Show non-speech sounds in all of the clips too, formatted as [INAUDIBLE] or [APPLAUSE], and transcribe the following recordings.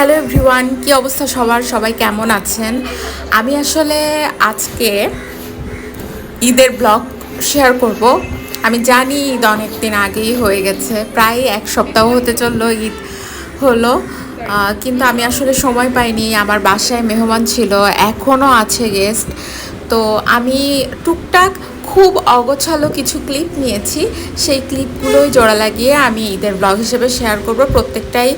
Hello everyone, কি অবস্থা সবার? সবাই কেমন আছেন? আমি আসলে আজকে ঈদের ব্লগ শেয়ার করব। আমি জানি ঈদ অনেক দিন আগেই হয়ে গেছে, প্রায় এক সপ্তাহ হতে চলল ঈদ হলো কিন্তু আমি আসলে সময় পাইনি, আমার বাসায় মেহমান ছিল, এখনও আছে গেস্ট তো আমি টুকটাক খুব অগোছালো কিছু ক্লিপ নিয়েছি। সেই ক্লিপগুলোই জোড়া লাগিয়ে আমি ঈদের ব্লগ হিসেবে শেয়ার করব। প্রত্যেকটাই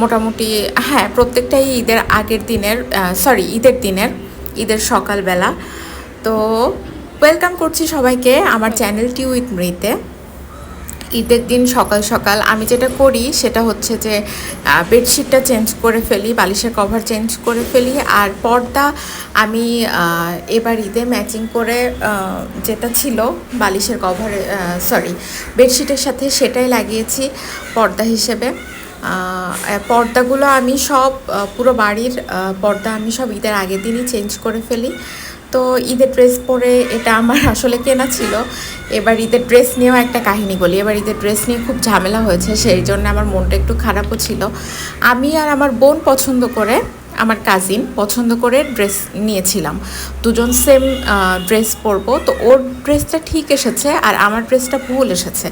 মোটামুটি হ্যাঁ প্রত্যেকটাই ঈদের আগের দিনের সরি ঈদের দিনের, ঈদের সকালবেলা। তো ওয়েলকাম করছি সবাইকে আমার চ্যানেলটি উইথ মৃতে ঈদের দিন সকাল সকাল আমি যেটা করি সেটা হচ্ছে যে বেডশিটটা চেঞ্জ করে ফেলি, বালিশের কভার চেঞ্জ করে ফেলি আর পর্দা আমি এবার ঈদে ম্যাচিং করে যেটা ছিল বালিশের কভার সরি বেডশিটের সাথে সেটাই লাগিয়েছি পর্দা হিসেবে। পর্দাগুলো আমি সব পুরো বাড়ির পর্দা আমি সব ঈদের আগের দিনই চেঞ্জ করে ফেলি। তো ঈদের ড্রেস পরে এটা আমার আসলে কেনা ছিল। এবার ঈদের ড্রেস নিয়েও একটা কাহিনী বলি। এবার ঈদের ড্রেস নিয়ে খুব ঝামেলা হয়েছে, সেই জন্য আমার মনটা একটু খারাপও ছিল। আমি আর আমার বোন পছন্দ করে আমার কাজিন পছন্দ করে ড্রেস নিয়েছিলাম। দুজন সেম ড্রেস পরবো। তো ওর ড্রেসটা ঠিক এসেছে আর আমার ড্রেসটা ভুল এসেছে।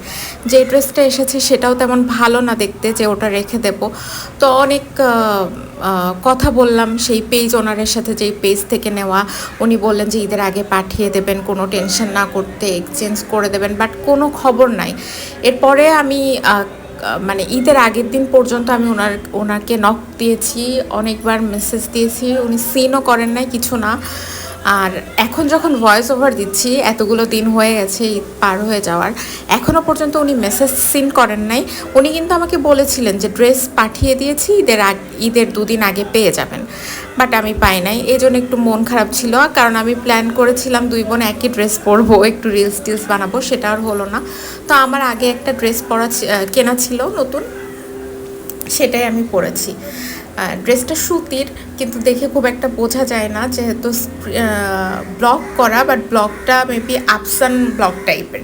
যে ড্রেসটা এসেছে সেটাও তেমন ভালো না দেখতে যে ওটা রেখে দেব। তো অনেক কথা বললাম সেই পেজ ওনারের সাথে যেই পেজ থেকে নেওয়া। উনি বললেন যে ঈদের আগে পাঠিয়ে দেবেন, কোনো টেনশন না করতে এক্সচেঞ্জ করে দেবেন বাট কোনো খবর নাই। এরপরে আমি মানে ঈদের আগের দিন পর্যন্ত আমি ওনার, ওনাকে নক দিয়েছি, অনেকবার মেসেজ দিয়েছি, উনি সিনও করেন নাই, কিছু না। আর এখন যখন ভয়েস ওভার দিচ্ছি, এতগুলো দিন হয়ে গেছে পার হয়ে যাওয়ার এখনও পর্যন্ত উনি মেসেজ সিন করেন নাই। উনি কিন্তু আমাকে বলেছিলেন যে ড্রেস পাঠিয়ে দিয়েছি, ঈদের আগ, ঈদের দুদিন আগে পেয়ে যাবেন। বাট আমি পাই নাই। এই জন্য একটু মন খারাপ ছিল, কারণ আমি প্ল্যান করেছিলাম দুই বোন একই ড্রেস পরবো, একটু রিলস টিলস বানাবো, সেটা আর হলো না। তো আমার আগে একটা ড্রেস পরা কেনা ছিল নতুন, সেটাই আমি পরেছি। ড্রেসটা সুতির, কিন্তু দেখে খুব একটা বোঝা যায় না, যেহেতু ব্লক করা বাট ব্লকটা মেবি আপসান ব্লক টাইপের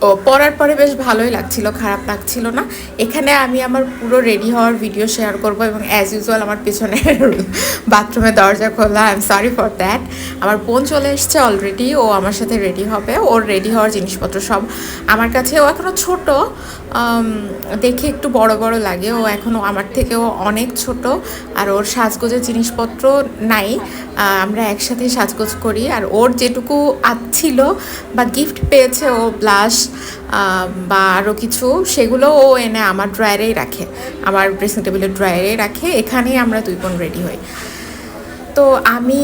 পরার পরে বেশ ভালোই লাগছিল, খারাপ লাগছিল না। এখানে আমি আমার পুরো রেডি হওয়ার ভিডিও শেয়ার করব এবং অ্যাজ ইউজুয়াল আমার পিছনে [LAUGHS] বাথরুমে দরজা খোলা I am sorry for that আমার বোন চলে এসছে অলরেডি ও আমার সাথে রেডি হবে। ওর রেডি হওয়ার জিনিসপত্র সব আমার কাছে, ও এখনও ছোট দেখে একটু বড় বড় লাগে। ও এখনও আমার থেকেও অনেক ছোট আর ওর সাজগোজের জিনিসপত্র নাই। আমরা একসাথে সাজগোজ করি আর ওর যেটুকু আ- ছিল বা গিফট পেয়েছে, ও ব্লাশ বা আরও কিছু, সেগুলো ও এনে আমার ড্রয়ারেই রাখে। আমার ড্রেসিং টেবিলের ড্রয়ারেই রাখে। এখানেই আমরা দুই বোন রেডি হই। তো আমি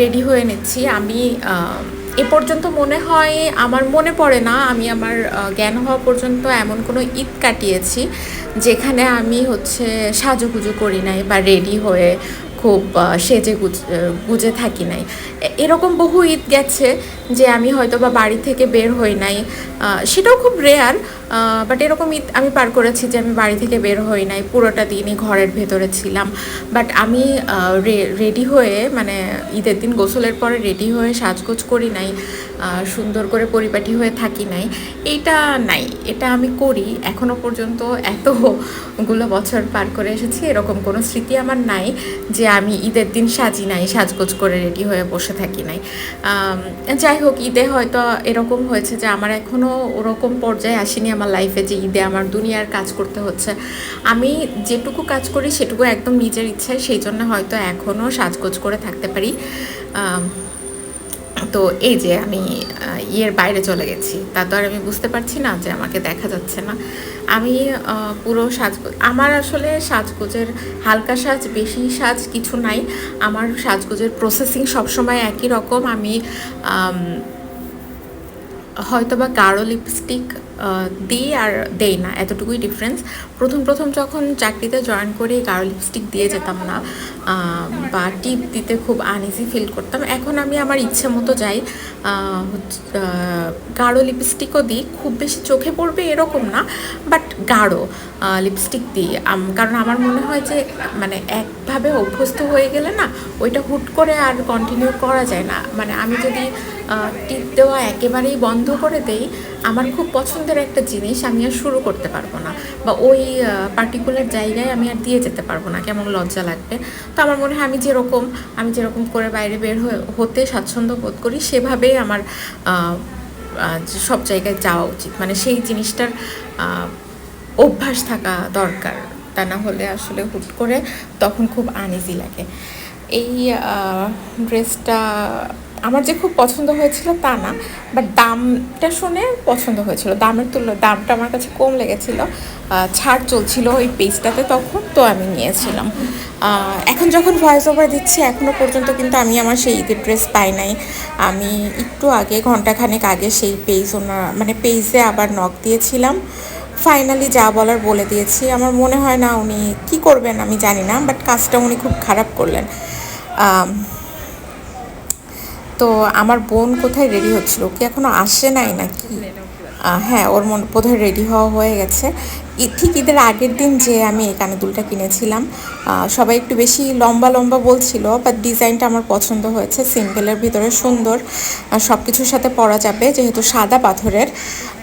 রেডি হয়ে নিচ্ছি। আমি এ পর্যন্ত মনে হয়, আমার মনে পড়ে না, আমি আমার জ্ঞান হওয়া পর্যন্ত এমন কোনো ঈদ কাটিয়েছি, যেখানে আমি হচ্ছে সাজুগুজু করি নাই বা রেডি হয়ে খুব সেজে গুজ থাকি নাই। এরকম বহু ঈদ গেছে যে আমি হয়তো বা বাড়ি থেকে বের হই নাই। সেটাও খুব রেয়ার বাট এরকম ঈদ আমি পার করেছি যে আমি বাড়ি থেকে বের হই নাই, পুরোটা দিনই ঘরের ভেতরে ছিলাম। বাট আমি রেডি হয়ে মানে ঈদের দিন গোসলের পরে রেডি হয়ে সাজগোজ করি নাই সুন্দর করে পরিপাটি হয়ে থাকি নাই। এইটা নাই, এটা আমি করি, এখনও পর্যন্ত এতগুলো বছর পার করে এসেছি, এরকম কোনো স্মৃতি আমার নাই যে আমি ঈদের দিন সাজি নাই, সাজগোজ করে রেডি হয়ে বসে থাকি নাই। যাই হোক, ঈদে হয়তো এরকম হয়েছে যে আমার এখনও ওরকম পর্যায়ে আসেনি আমার লাইফে যে ঈদে আমার দুনিয়ার কাজ করতে হচ্ছে আমি যেটুকু কাজ করি সেটুকু একদম নিজের ইচ্ছায় সেই জন্য হয়তো এখনও সাজগোজ করে থাকতে পারি। তো এই যে আমি ইয়ের বাইরে চলে গেছি তা তো আর আমি বুঝতে পারছি না যে আমাকে দেখা যাচ্ছে না। আমি পুরো সাজগোজ আমার আসলে সাজগোজের হালকা সাজ বেশি সাজ কিছু নাই। আমার সাজগোজের প্রসেসিং সবসময় একই রকম। আম, হয়তো বা গাঢ় লিপস্টিক দিই আর দেই না, এতটুকুই ডিফারেন্স প্রথম প্রথম যখন চাকরিতে জয়েন করি গাঢ় লিপস্টিক দিয়ে যেতাম না বা টিপ দিতে খুব আনইজি ফিল করতাম। এখন আমি আমার ইচ্ছে মতো যাই গাঢ় লিপস্টিকও দিই। খুব বেশি চোখে পড়বে এরকম না বাট গাঢ় লিপস্টিক দিই। কারণ আমার মনে হয় যে মানে একভাবে অভ্যস্ত হয়ে গেলে না, ওইটা হুট করে আর কন্টিনিউ করা যায় না। মানে আমি যদি টিপ দেওয়া একেবারেই বন্ধ করে দেই, আমার খুব পছন্দের একটা জিনিস আমি আর শুরু করতে পারব না। বা ওই পার্টিকুলার জায়গায় আমি আর দিয়ে যেতে পারব না, কেমন লজ্জা লাগবে। তো আমার মনে হয় আমি যেরকম আমি যেরকম করে বাইরে বের হতে স্বাচ্ছন্দ্য বোধ করি, সেভাবেই আমার সব জায়গায় যাওয়া উচিত। মানে সেই জিনিসটার অভ্যাস থাকা দরকার। তা না হলে আসলে হুট করে তখন খুব আনইজি লাগে। এই ড্রেসটা আমার যে খুব পছন্দ হয়েছিল তা না বাট দামটা শুনে পছন্দ হয়েছিল। দামের তুলনায় দামটা আমার কাছে কম লেগেছিল। ছাড় চলছিল ওই পেজটাতে তখন, তো আমি নিয়েছিলাম। এখন যখন ভয়েস ওভার দিচ্ছি এখনও পর্যন্ত কিন্তু আমি আমার সেই ঈদের ড্রেস পাই নাই। আমি একটু আগে ঘন্টাখানেক আগে সেই পেজ ওনার মানে পেজে আবার নখ দিয়েছিলাম। ফাইনালি যা বলার বলে দিয়েছি। আমার মনে হয় না উনি কি করবেন আমি জানি না বাট কাজটা উনি খুব খারাপ করলেন। তো আমার বোন কোথায় রেডি হচ্ছিল? কি এখনও আসে নাই নাকি? হ্যাঁ ওর মন বোধহয় রেডি হওয়া হয়ে গেছে। ঠিক ঈদের আগের দিন যে আমি এই কানে দুলটা কিনেছিলাম সবাই একটু বেশি লম্বা লম্বা বলছিল বাট ডিজাইনটা আমার পছন্দ হয়েছে সিম্পলের ভিতরে সুন্দর সব কিছুর সাথে পরা যাবে, যেহেতু সাদা পাথরের।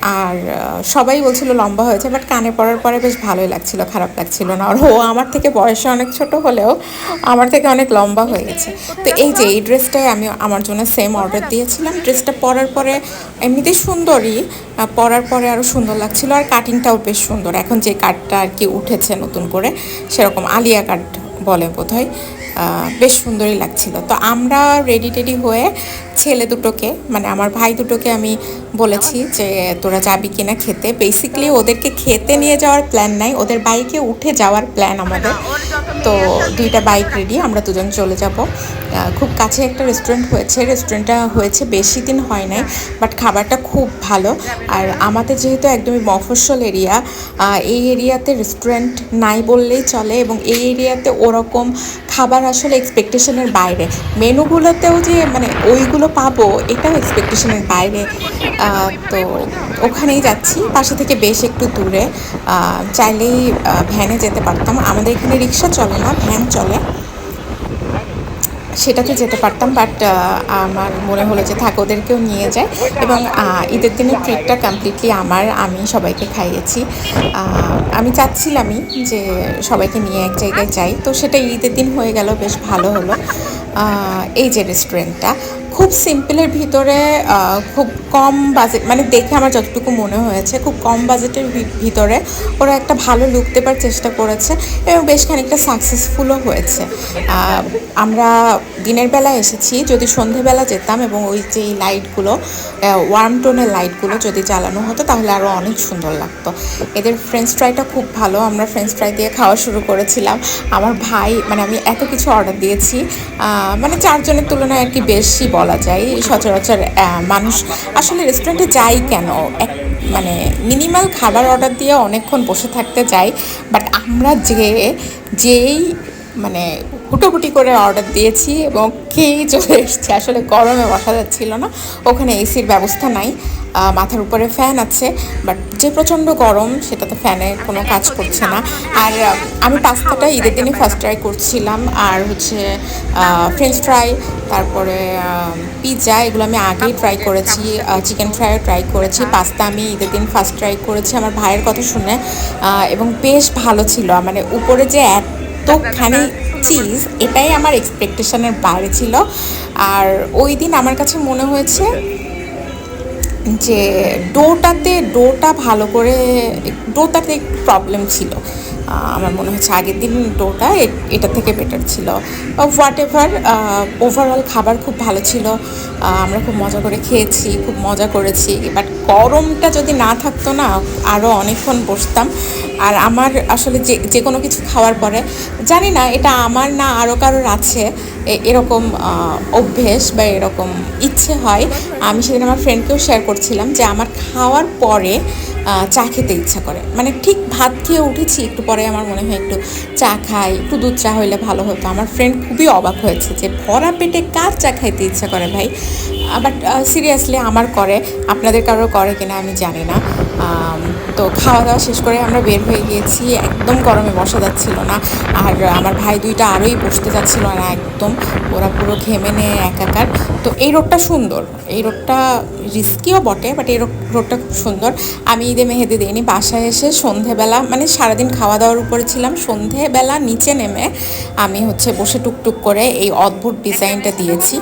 আর সবাই বলছিল লম্বা হয়েছে বাট কানে পরার পরে বেশ ভালোই লাগছিল খারাপ লাগছিল না। আর ও আমার থেকে বয়সে অনেক ছোট হলেও আমার থেকে অনেক লম্বা হয়ে গেছে। তো এই যে এই ড্রেসটাই আমি আমার জন্য সেম অর্ডার দিয়েছিলাম। ড্রেসটা পরার পরে এমনিতেই সুন্দরই পরার পরে আরও সুন্দর লাগছিল। আর কাটিংটাও বেশ সুন্দর। এখন যে কাটটা আর কি উঠেছে নতুন করে সেরকম আলিয়া কাট বলে বোধহয়। আহ, বেশ সুন্দরই লাগছিল। তো আমরা রেডি টেডি হয়ে ছেলে দুটোকে মানে আমার ভাই দুটোকে আমি বলেছি যে তোরা যাবি কিনা খেতে। বেসিক্যালি ওদেরকে খেতে নিয়ে যাওয়ার প্ল্যান নাই, ওদের বাইকে উঠে যাওয়ার প্ল্যান আমাদের। তো দুইটা বাইক রেডি আমরা দুজন চলে যাব। খুব কাছে একটা রেস্টুরেন্ট হয়েছে। রেস্টুরেন্টটা হয়েছে, বেশি দিন হয় নাই বাট খাবারটা খুব ভালো। আর আমাদের যেহেতু একদমই মফস্বল এরিয়া এই এরিয়াতে রেস্টুরেন্ট নাই বললেই চলে এবং এই এরিয়াতে ওরকম খাবার আসলে এক্সপেকটেশনের বাইরে। মেনুগুলোতেও যে মানে ওইগুলো পাবো, এটাও এক্সপেকটেশনের বাইরে। তো ওখানেই যাচ্ছি, পাশে থেকে বেশ একটু দূরে। চাইলেই ভ্যানে যেতে পারতাম। আমাদের এখানে রিক্সা চলে না, ভ্যান চলে। সেটাতে যেতে পারতাম বাট আমার মনে হলো যে থাক, ওদেরকেও নিয়ে যায় এবং ঈদের দিনে ট্রিপটা কমপ্লিটলি আমার, আমি সবাইকে খাইয়েছি। আমি চাচ্ছিলামই যে সবাইকে নিয়ে এক জায়গায় যাই। তো সেটা ঈদের দিন হয়ে গেল, বেশ ভালো হলো। এই যে রেস্টুরেন্টটা খুব সিম্পলের ভিতরে খুব কম বাজেট মানে দেখে আমার যতটুকু মনে হয়েছে, খুব কম বাজেটের ভিতরে ওরা একটা ভালো লুক দেবার চেষ্টা করেছে এবং বেশ খানিকটা সাকসেসফুলও হয়েছে। আমরা দিনের বেলা এসেছি, যদি সন্ধেবেলা যেতাম এবং ওই যে লাইটগুলো ওয়ার্ম টোনের লাইটগুলো যদি জ্বালানো হতো, তাহলে আরও অনেক সুন্দর লাগতো। এদের ফ্রেঞ্চ ফ্রাইটা খুব ভালো, আমরা ফ্রেঞ্চ ফ্রাই দিয়ে খাওয়া শুরু করেছিলাম। আমার ভাই মানে আমি এত কিছু অর্ডার দিয়েছি মানে চারজনের তুলনায় আর কি বেশি বলা যায়, সচরাচর মানুষ আসলে রেস্টুরেন্টে যাই কেন? এক মানে মিনিমাল খাবার অর্ডার দিয়ে অনেকক্ষণ বসে থাকতে যাই বাট আমরা যে, যেই মানে হুটোপুটি করে অর্ডার দিয়েছি এবং খেয়েই চলে এসেছি, আসলে গরমে বসা যাচ্ছিল না, ওখানে এসির ব্যবস্থা নাই। মাথার উপরে ফ্যান আছে বাট যে প্রচণ্ড গরম, সেটাতে ফ্যানের কোনো কাজ করছে না। আর আমি পাস্তাটা ঈদের দিনে ফার্স্ট ট্রাই করছিলাম, আর হচ্ছে ফ্রেঞ্চ ফ্রাই তারপরে পিৎজা এগুলো আমি আগেই ট্রাই করেছি চিকেন ফ্রাইও ট্রাই করেছি। পাস্তা আমি ঈদের দিন ফার্স্ট ট্রাই করেছি আমার ভাইয়ের কথা শুনে এবং বেশ ভালো ছিল। মানে উপরে যে এতখানি চিজ এটাই আমার এক্সপেকটেশনের বাইরে ছিল। আর ওই দিন আমার কাছে মনে হয়েছে যে ডোটাতে ডোটা ভালো করে ডোটাতে একটু প্রবলেম ছিল। আমার মনে হচ্ছে আগের দিন ডোটা এটা থেকে বেটার ছিল। হোয়াট এভার ওভারঅল খাবার খুব ভালো ছিল। আমরা খুব মজা করে খেয়েছি, খুব মজা করেছি। বাট গরমটা যদি না থাকতো না আরও অনেকক্ষণ বসতাম। আর আমার আসলে যে যে কোনো কিছু খাওয়ার পরে, জানি না, এটা আমার না আরও কারোর আছে। এরকম অভ্যেস বা এরকম ইচ্ছে হয়। আমি সেদিন আমার ফ্রেন্ডকেও শেয়ার করছিলাম যে, আমার খাওয়ার পরে চা খেতে ইচ্ছা করে। মানে ঠিক ভাত খেয়ে উঠেছি, একটু পরে আমার মনে হয় একটু চা খাই, একটু দুধ চা হইলে ভালো হতো। আমার ফ্রেন্ড খুবই অবাক হয়েছে যে ভরা পেটে কার চা খাইতে ইচ্ছা করে ভাই? বাট সিরিয়াসলি আমার করে, আপনাদের কারও করে কিনা আমি জানি না। তো খাওয়া দাওয়া শেষ করে আমরা বের হয়ে গিয়েছি, একদম গরমে বসা যাচ্ছিল না। আর আমার ভাই দুইটা আরোই বসতে যাচ্ছিল না একদম, ওরা পুরো ঘেমে নিয়ে একাকার। তো এই রোডটা সুন্দর, এই রোডটা রিস্কিও বটে বাট এই রোড- রোডটা খুব সুন্দর। আমি ঈদে মেহেদি দিইনি, বাসায় এসে সন্ধেবেলা মানে সারাদিন খাওয়া দাওয়ার উপরে ছিলাম, সন্ধেবেলা নিচে নেমে আমি হচ্ছে বসে টুকটুক করে এই অদ্ভুত ডিজাইনটা দিয়েছি।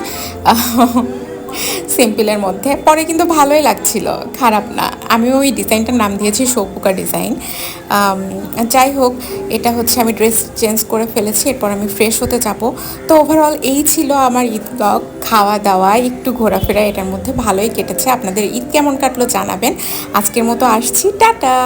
সিম্পলের মধ্যে। পরে কিন্তু ভালোই লাগছিল, খারাপ না। আমি ওই ডিজাইনটার নাম দিয়েছি শোকুকা ডিজাইন। যাই হোক, এটা হচ্ছে আমি ড্রেস চেঞ্জ করে ফেলেছি, এরপর আমি ফ্রেশ হতে যাব। তো ওভারঅল এই ছিল আমার ঈদ ব্লগ খাওয়া দাওয়া, একটু ঘোরাফেরা, এটার মধ্যে ভালোই কেটেছে। আপনাদের ঈদ কেমন কাটলো জানাবেন। আজকের মতো আসছি, টাটা!